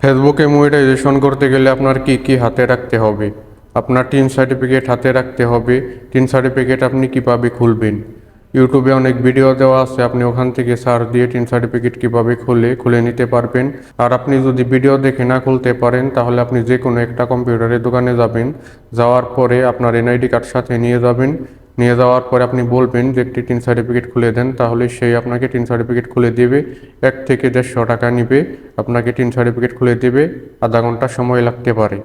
ফেসবুকে মনিটাইজেশন করতে গেলে আপনার কি কি হাতে রাখতে হবে? আপনার টিন সার্টিফিকেট হাতে রাখতে হবে। টিন সার্টিফিকেট আপনি কীভাবে খুলবেন? ইউটিউবে অনেক ভিডিও দেওয়া আছে, আপনি ওখান থেকে সার্চ দিয়ে টিন সার্টিফিকেট কীভাবে খুলে খুলে নিতে পারবেন। আর আপনি যদি ভিডিও দেখে না খুলতে পারেন, তাহলে আপনি যে কোনো একটা কম্পিউটারের দোকানে যাবেন। যাওয়ার পরে আপনার এনআইডি কার্ড সাথে নিয়ে যাবেন। নিয়ে যাওয়ার পরে আপনি বলবেন যে একটি টিন সার্টিফিকেট খুলে দেন, তাহলে সেই আপনাকে টিন সার্টিফিকেট খুলে দেবে। এক থেকে দেড়শো টাকা নিবে, আপনাকে টিন সার্টিফিকেট খুলে দেবে, আধা ঘণ্টা সময় লাগতে পারে।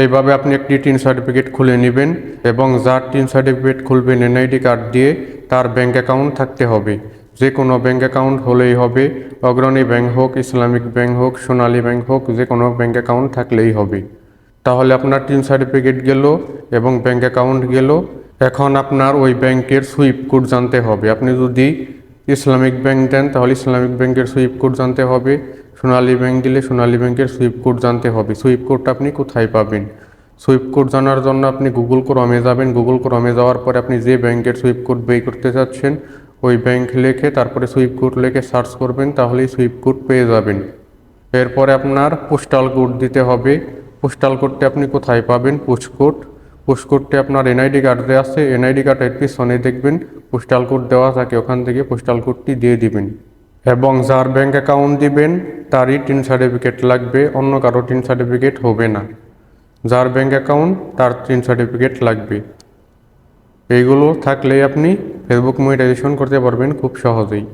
এইভাবে আপনি একটি টিন সার্টিফিকেট খুলে নেবেন এবং যার টিন সার্টিফিকেট খুলবেন এনআইডি কার্ড দিয়ে, তার ব্যাঙ্ক অ্যাকাউন্ট থাকতে হবে। যে কোনো ব্যাঙ্ক অ্যাকাউন্ট হলেই হবে, অগ্রণী ব্যাঙ্ক হোক, ইসলামিক ব্যাঙ্ক হোক, সোনালী ব্যাঙ্ক হোক যে কোনো ব্যাঙ্ক অ্যাকাউন্ট থাকলেই হবে। তাহলে আপনার টিন সার্টিফিকেট গেল এবং ব্যাঙ্ক অ্যাকাউন্ট গেল এখন আপনার ওই ব্যাংকের সুইপ কোড জানতে হবে। আপনি যদি ইসলামিক ব্যাংক দেন, তাহলে ইসলামিক ব্যাংকের সুইপ কোড জানতে হবে। সোনালী ব্যাংক দিলে সোনালী ব্যাংকের সুইপ কোড জানতে হবে। সুইপ কোডটা আপনি কোথায় পাবেন? সুইপ কোড জানার জন্য আপনি গুগল ক্রমে যাবেন। গুগল ক্রমে যাওয়ার পরে আপনি যে ব্যাংকের সুইপ কোড বের করতে চাচ্ছেন, ওই ব্যাংক লিখে তারপরে সুইপ কোড লেখে সার্চ করবেন, তাহলেই সুইপ কোড পেয়ে যাবেন। এরপরে আপনার পোস্টাল কোড দিতে হবে। পোস্টাল কোডটি আপনি কোথায় পাবেন? Post code. পোস্ট কোডটি আপনার এনআইডি কার্ডে আছে, এনআইডি কার্ডের পিছনে দেখবেন পোস্টাল কোড দেওয়া থাকে ওখান থেকে পোস্টাল কোডটি দিয়ে দিবেন। এবং যার ব্যাংক অ্যাকাউন্ট দিবেন, তারই টিন সার্টিফিকেট লাগবে, অন্য কারও টিন সার্টিফিকেট হবে না। যার ব্যাংক অ্যাকাউন্ট তার টিন সার্টিফিকেট লাগবে। এইগুলো থাকলেই আপনি ফেসবুক মনিটাইজেশন করতে পারবেন খুব সহজেই।